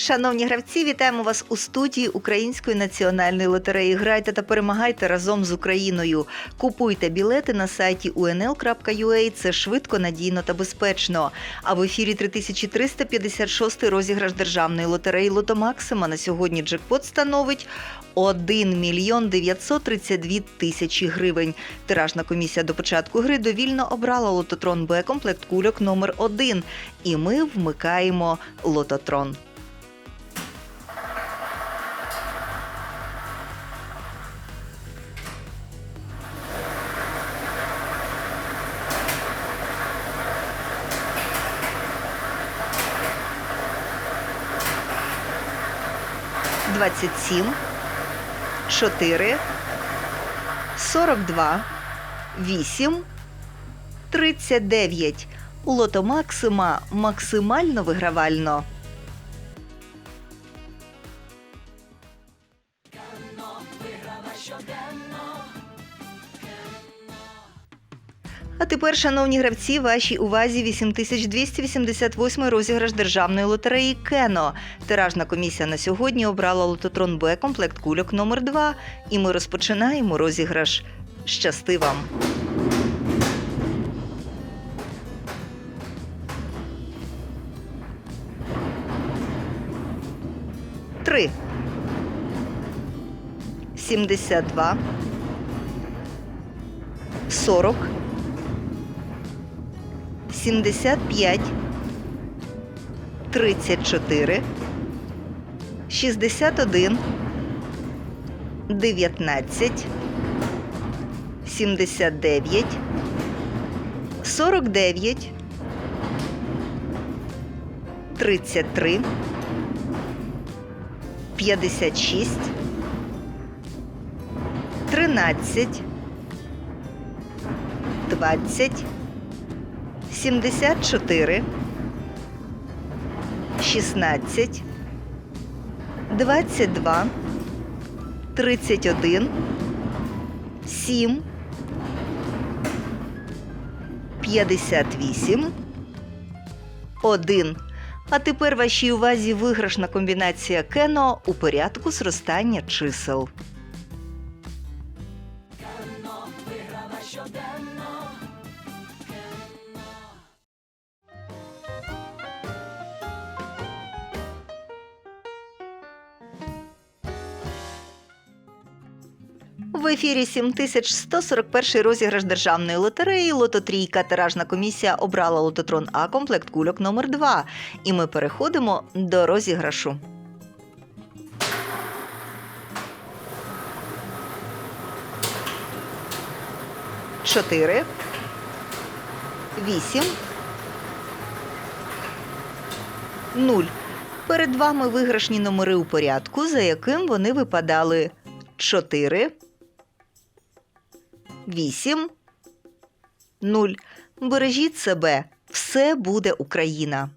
Шановні гравці, вітаємо вас у студії Української національної лотереї. Грайте та перемагайте разом з Україною. Купуйте білети на сайті unl.ua. Це швидко, надійно та безпечно. А в ефірі 3356 розіграш державної лотереї Лото Максима на сьогодні джекпот становить 1 мільйон 932 тисячі гривень. Тиражна комісія до початку гри довільно обрала лототрон Б комплект кульок номер 1 І ми вмикаємо лототрон. Двадцять сім, чотири, сорок два, вісім, тридцять дев'ять. Лото Максима максимально вигравально. А тепер, шановні гравці, вашій увазі 8288 розіграш державної лотереї Кено. Тиражна комісія на сьогодні обрала лототрон Б комплект кульок номер 2 І ми розпочинаємо розіграш. Щасти вам! Три. Сімдесят два. Сорок. Сімдесят п'ять. Тридцять чотири. Шістдесят один. Дев'ятнадцять. Сімдесят дев'ять. Сорок дев'ять. Тридцять три. 56, 13, 20, 74, 16, 22, 31, 7, 58, 1. А тепер вашій увазі виграшна комбінація кено у порядку зростання чисел. В ефірі 7141 розіграш державної лотереї Лототрійка. Тиражна комісія обрала лототрон А комплект кульок номер 2 І ми переходимо до розіграшу. Чотири. Вісім. Нуль. Перед вами виграшні номери у порядку, за яким вони випадали 4, 8, 0. Бережіть себе. Все буде Україна.